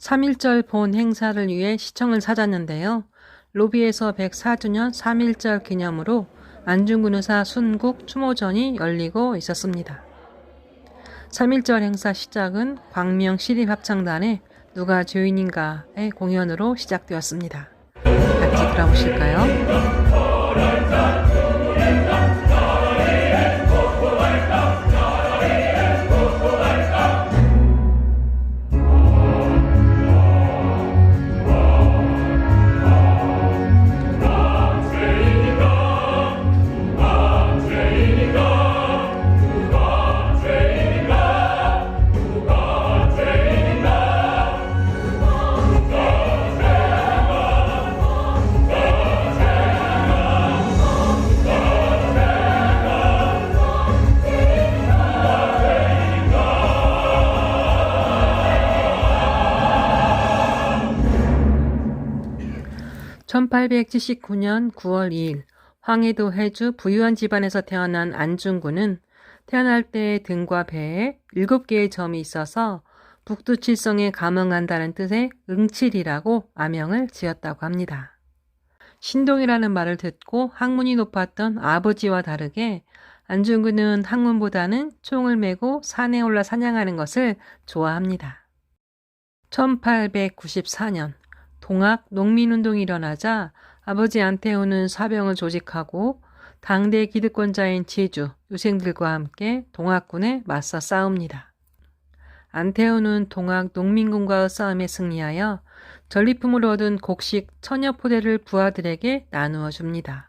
3.1절 본 행사를 위해 시청을 찾았는데요. 로비에서 104주년 3.1절 기념으로 안중근 의사 순국 추모전이 열리고 있었습니다. 3.1절 행사 시작은 광명 시립합창단의 누가 주인인가의 공연으로 시작되었습니다. 같이 들어보실까요? (1879년 9월 2일) 황해도 해주 부유한 집안에서 태어난 안중근은 태어날 때 등과 배에 일곱 개의 점이 있어서 북두칠성에 감응한다는 뜻의 응칠이라고 아명을 지었다고 합니다. 신동이라는 말을 듣고 학문이 높았던 아버지와 다르게 안중근은 학문보다는 총을 메고 산에 올라 사냥하는 것을 좋아합니다. 1894년 동학 농민운동이 일어나자 아버지 안태우는 사병을 조직하고 당대 기득권자인 제주, 유생들과 함께 동학군에 맞서 싸웁니다. 안태우는 동학 농민군과의 싸움에 승리하여 전리품으로 얻은 곡식 천여 포대를 부하들에게 나누어 줍니다.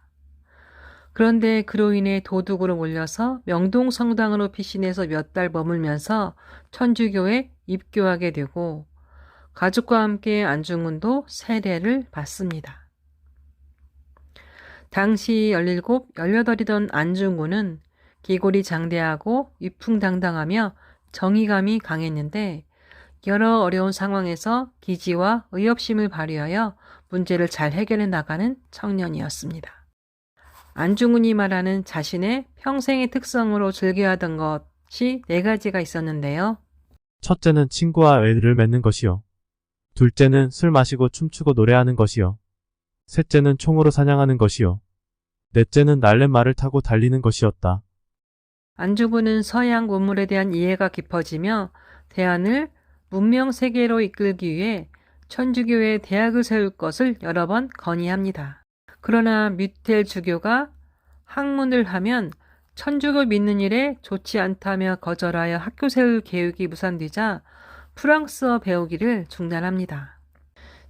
그런데 그로 인해 도둑으로 몰려서 명동성당으로 피신해서 몇 달 머물면서 천주교에 입교하게 되고 가족과 함께 안중근도 세례를 받습니다. 당시 17, 18이던 안중근은 기골이 장대하고 위풍당당하며 정의감이 강했는데 여러 어려운 상황에서 기지와 의협심을 발휘하여 문제를 잘 해결해 나가는 청년이었습니다. 안중근이 말하는 자신의 평생의 특성으로 즐겨하던 것이 네 가지가 있었는데요. 첫째는 친구와 애를 맺는 것이요. 둘째는 술 마시고 춤추고 노래하는 것이요. 셋째는 총으로 사냥하는 것이요. 넷째는 날렛말을 타고 달리는 것이었다. 안중근은 서양 문물에 대한 이해가 깊어지며 대안을 문명 세계로 이끌기 위해 천주교의 대학을 세울 것을 여러 번 건의합니다. 그러나 뮤텔 주교가 학문을 하면 천주교 믿는 일에 좋지 않다며 거절하여 학교 세울 계획이 무산되자 프랑스어 배우기를 중단합니다.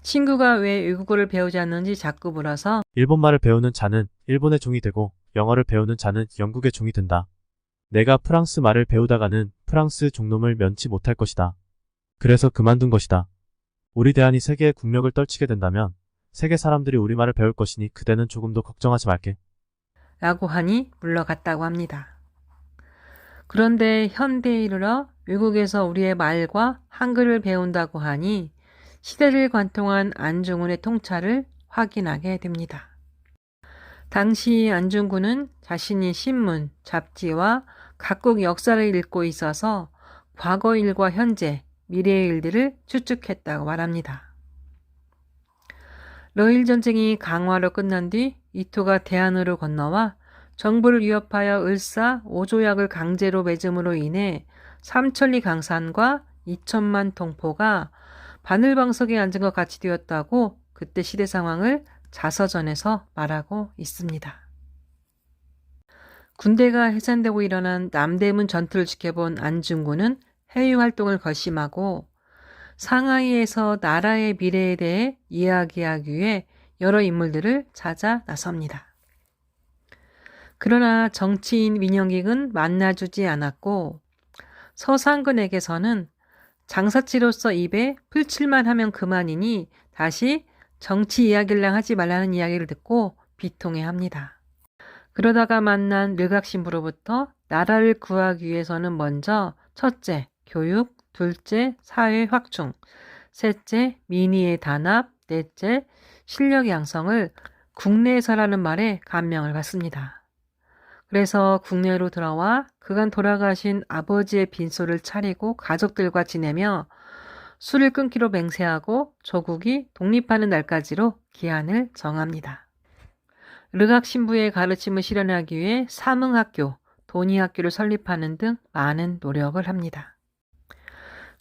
친구가 왜 외국어를 배우지 않는지 자꾸 물어서 일본말을 배우는 자는 일본의 종이 되고 영어를 배우는 자는 영국의 종이 된다. 내가 프랑스 말을 배우다가는 프랑스 종놈을 면치 못할 것이다. 그래서 그만둔 것이다. 우리 대안이 세계의 국력을 떨치게 된다면 세계 사람들이 우리말을 배울 것이니 그대는 조금도 걱정하지 말게. 라고 하니 물러갔다고 합니다. 그런데 현대에 이르러 외국에서 우리의 말과 한글을 배운다고 하니 시대를 관통한 안중근의 통찰을 확인하게 됩니다. 당시 안중근은 자신이 신문, 잡지와 각국 역사를 읽고 있어서 과거 일과 현재, 미래의 일들을 추측했다고 말합니다. 러일 전쟁이 강화로 끝난 뒤 이토가 대안으로 건너와 정부를 위협하여 을사 5조약을 강제로 맺음으로 인해 삼천리 강산과 2천만 동포가 바늘방석에 앉은 것 같이 되었다고 그때 시대 상황을 자서전에서 말하고 있습니다. 군대가 해산되고 일어난 남대문 전투를 지켜본 안중근은 해외 활동을 결심하고 상하이에서 나라의 미래에 대해 이야기하기 위해 여러 인물들을 찾아 나섭니다. 그러나 정치인 민영익은 만나주지 않았고 서상근에게서는 장사치로서 입에 풀칠만 하면 그만이니 다시 정치 이야기를 하지 말라는 이야기를 듣고 비통해 합니다. 그러다가 만난 르각신부로부터 나라를 구하기 위해서는 먼저 첫째, 교육, 둘째, 사회 확충, 셋째, 민의의 단합, 넷째, 실력 양성을 국내에서라는 말에 감명을 받습니다. 그래서 국내로 들어와 그간 돌아가신 아버지의 빈소를 차리고 가족들과 지내며 술을 끊기로 맹세하고 조국이 독립하는 날까지로 기한을 정합니다. 르각 신부의 가르침을 실현하기 위해 사문학교, 돈이학교를 설립하는 등 많은 노력을 합니다.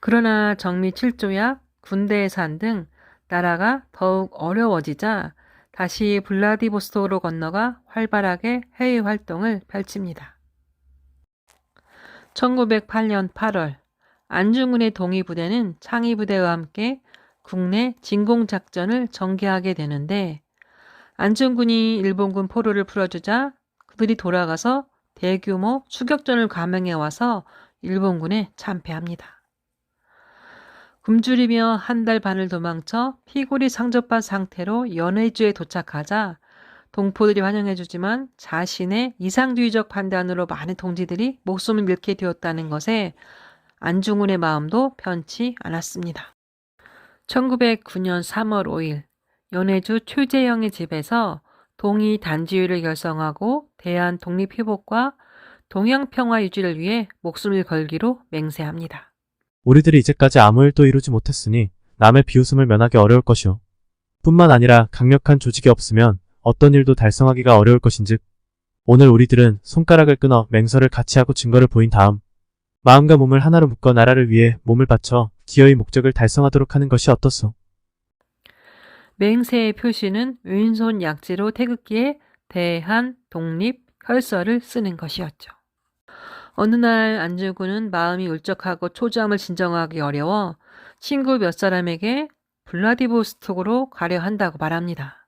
그러나 정미 7조약, 군대 예산 등 나라가 더욱 어려워지자 다시 블라디보스토크로 건너가 활발하게 해외 활동을 펼칩니다. 1908년 8월 안중근의 동의부대는 창의부대와 함께 국내 진공작전을 전개하게 되는데 안중근이 일본군 포로를 풀어주자 그들이 돌아가서 대규모 추격전을 감행해 와서 일본군에 참패합니다. 굶주리며 한 달 반을 도망쳐 피골이 상접한 상태로 연해주에 도착하자 동포들이 환영해주지만 자신의 이상주의적 판단으로 많은 동지들이 목숨을 잃게 되었다는 것에 안중근의 마음도 편치 않았습니다. 1909년 3월 5일 연해주 최재영의 집에서 동의 단지회를 결성하고 대한 독립회복과 동양평화 유지를 위해 목숨을 걸기로 맹세합니다. 우리들이 이제까지 아무 일도 이루지 못했으니 남의 비웃음을 면하기 어려울 것이오. 뿐만 아니라 강력한 조직이 없으면 어떤 일도 달성하기가 어려울 것인즉 오늘 우리들은 손가락을 끊어 맹서를 같이 하고 증거를 보인 다음 마음과 몸을 하나로 묶어 나라를 위해 몸을 바쳐 기어의 목적을 달성하도록 하는 것이 어떻소? 맹세의 표시는 왼손 약지로 태극기에 대한 독립 혈서를 쓰는 것이었죠. 어느 날 안중근은 마음이 울적하고 초조함을 진정하기 어려워 친구 몇 사람에게 블라디보스톡으로 가려 한다고 말합니다.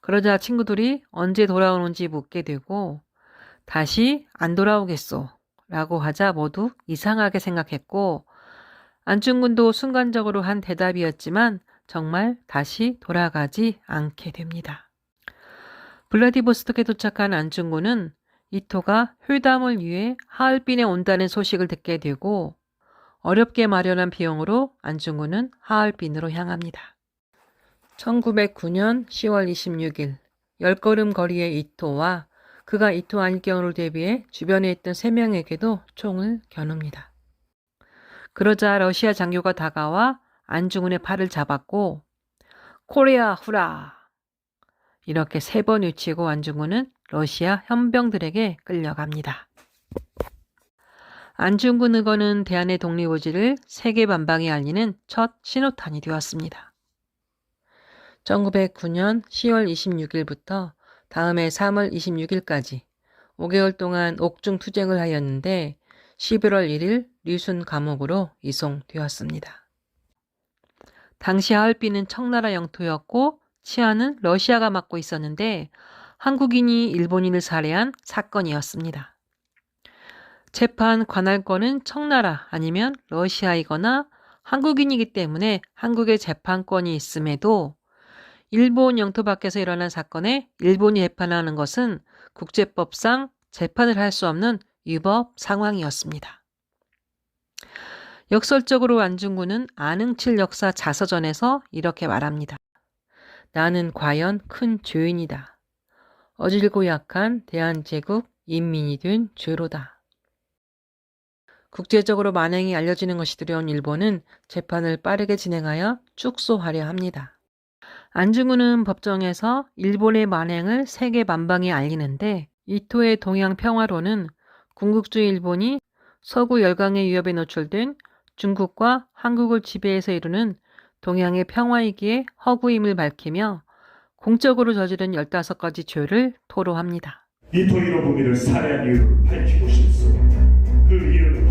그러자 친구들이 언제 돌아오는지 묻게 되고 다시 안 돌아오겠소 라고 하자 모두 이상하게 생각했고 안중근도 순간적으로 한 대답이었지만 정말 다시 돌아가지 않게 됩니다. 블라디보스톡에 도착한 안중근은 이토가 회담을 위해 하얼빈에 온다는 소식을 듣게 되고 어렵게 마련한 비용으로 안중근은 하얼빈으로 향합니다. 1909년 10월 26일 열걸음 거리의 이토와 그가 이토 경우를 대비해 주변에 있던 세 명에게도 총을 겨눕니다. 그러자 러시아 장교가 다가와 안중근의 팔을 잡았고 코리아 후라 이렇게 세 번 외치고 안중근은 러시아 현병들에게 끌려갑니다. 안중근 의거는 대한의 독립의지를 세계 만방에 알리는 첫 신호탄이 되었습니다. 1909년 10월 26일부터 다음해 3월 26일까지 5개월 동안 옥중 투쟁을 하였는데 11월 1일 류순 감옥으로 이송되었습니다. 당시 하얼빈은 청나라 영토였고 치안은 러시아가 맡고 있었는데 한국인이 일본인을 살해한 사건이었습니다. 재판 관할권은 청나라 아니면 러시아이거나 한국인이기 때문에 한국의 재판권이 있음에도 일본 영토 밖에서 일어난 사건에 일본이 재판하는 것은 국제법상 재판을 할 수 없는 위법 상황이었습니다. 역설적으로 안중근은 안흥칠 역사 자서전에서 이렇게 말합니다. 나는 과연 큰 죄인이다. 어질고 약한 대한제국 인민이 된 죄로다. 국제적으로 만행이 알려지는 것이 두려운 일본은 재판을 빠르게 진행하여 축소하려 합니다. 안중근은 법정에서 일본의 만행을 세계 만방에 알리는데 이토의 동양 평화로는 군국주의 일본이 서구 열강의 위협에 노출된 중국과 한국을 지배해서 이루는 동양의 평화이기에 허구임을 밝히며 공적으로 저지른 15가지 죄를 토로합니다. 이토이로 부미를 살해한 이유를 밝히고 싶소. 그 이유는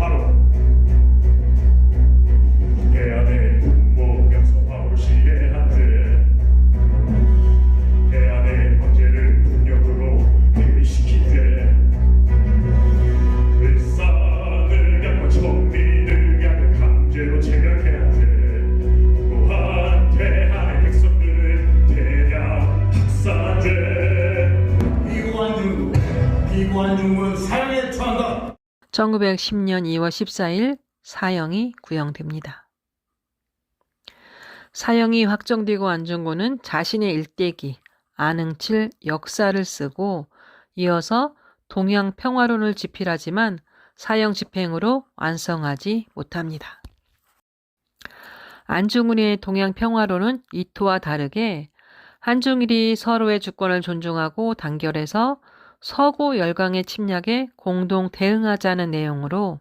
죄. 비관중, 비관중은 사형에 처한다. 1910년 2월 14일 사형이 구형됩니다. 사형이 확정되고 안중근은 자신의 일대기 안흥칠 역사를 쓰고 이어서 동양 평화론을 집필하지만 사형 집행으로 완성하지 못합니다. 안중근의 동양 평화론은 이토와 다르게 한중일이 서로의 주권을 존중하고 단결해서 서구 열강의 침략에 공동 대응하자는 내용으로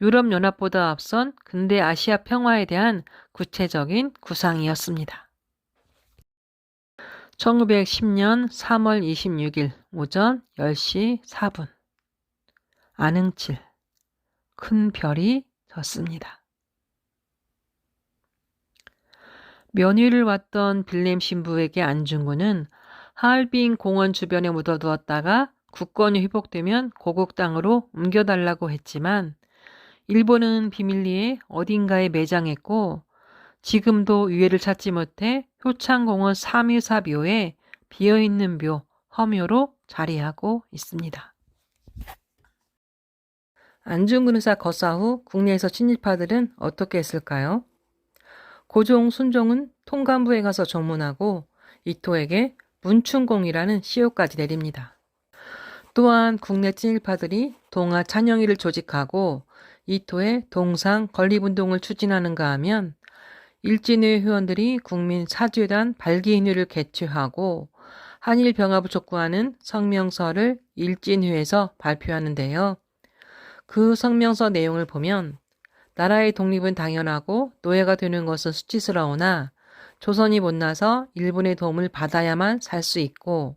유럽연합보다 앞선 근대 아시아 평화에 대한 구체적인 구상이었습니다. 1910년 3월 26일 오전 10시 4분 안흥칠 큰 별이 졌습니다. 면회를 왔던 빌렘 신부에게 안중근은 하얼빈 공원 주변에 묻어두었다가 국권이 회복되면 고국 땅으로 옮겨달라고 했지만 일본은 비밀리에 어딘가에 매장했고 지금도 유해를 찾지 못해 효창공원 314 묘에 비어있는 묘 허묘로 자리하고 있습니다. 안중근 의사 거사 후 국내에서 친일파들은 어떻게 했을까요? 고종 순종은 통감부에 가서 조문하고 이토에게 문충공이라는 시호까지 내립니다. 또한 국내 친일파들이 동아 찬영이를 조직하고 이토의 동상 건립운동을 추진하는가 하면 일진회 회원들이 국민 사죄단 발기인회를 개최하고 한일 병합을 촉구하는 성명서를 일진회에서 발표하는데요. 그 성명서 내용을 보면 나라의 독립은 당연하고 노예가 되는 것은 수치스러우나 조선이 못나서 일본의 도움을 받아야만 살 수 있고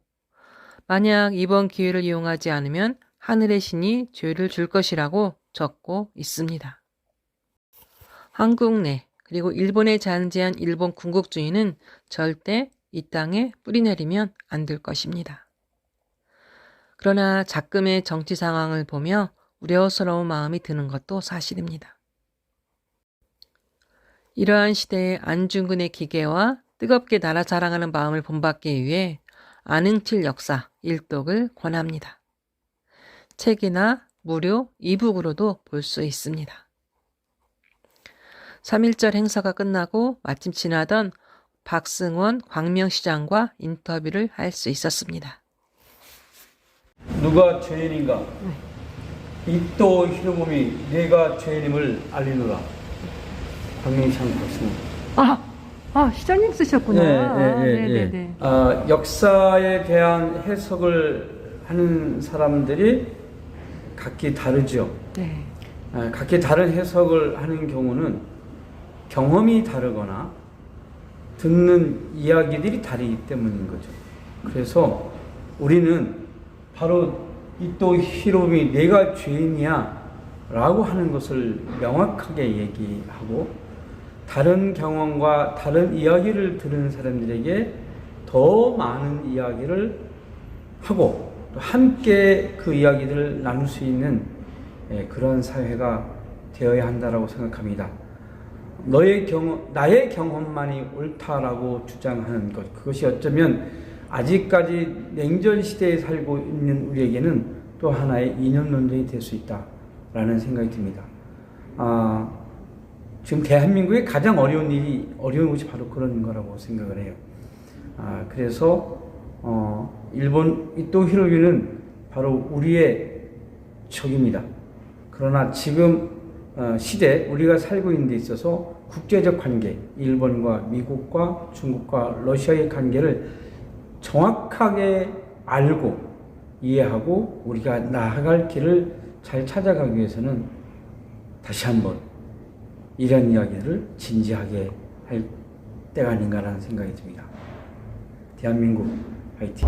만약 이번 기회를 이용하지 않으면 하늘의 신이 죄를 줄 것이라고 적고 있습니다. 한국 내 그리고 일본에 잔재한 일본 군국주의는 절대 이 땅에 뿌리 내리면 안 될 것입니다. 그러나 작금의 정치 상황을 보며 우려스러운 마음이 드는 것도 사실입니다. 이러한 시대에 안중근의 기계와 뜨겁게 나라 자랑하는 마음을 본받기 위해 안흥칠 역사 일독을 권합니다. 책이나 무료 이북으로도 볼 수 있습니다. 3.1절 행사가 끝나고 마침 지나던 박승원 광명시장과 인터뷰를 할 수 있었습니다. 누가 죄인인가? 이또 히로몸이 내가 죄인임을 알리노라. 박명창 박승. 아, 아 시장님 쓰셨구나. 예, 예, 예, 예. 아, 역사에 대한 해석을 하는 사람들이 각기 다르죠. 네. 아, 각기 다른 해석을 하는 경우는 경험이 다르거나 듣는 이야기들이 다르기 때문인 거죠. 그래서 우리는 바로 이또 히로미 내가 죄인이야 라고 하는 것을 명확하게 얘기하고 다른 경험과 다른 이야기를 들은 사람들에게 더 많은 이야기를 하고 또 함께 그 이야기들을 나눌 수 있는 예, 그런 사회가 되어야 한다라고 생각합니다. 너의 경험, 나의 경험만이 옳다라고 주장하는 것, 그것이 어쩌면 아직까지 냉전 시대에 살고 있는 우리에게는 또 하나의 이념론전이 될 수 있다라는 생각이 듭니다. 아, 지금 대한민국의 가장 어려운 일이, 어려운 것이 바로 그런 거라고 생각을 해요. 아, 그래서, 어, 일본 이토 히로유는 바로 우리의 적입니다. 그러나 지금 어, 시대 우리가 살고 있는 데 있어서 국제적 관계, 일본과 미국과 중국과 러시아의 관계를 정확하게 알고 이해하고 우리가 나아갈 길을 잘 찾아가기 위해서는 다시 한번 이런 이야기를 진지하게 할 때가 아닌가라는 생각이 듭니다. 대한민국 화이팅!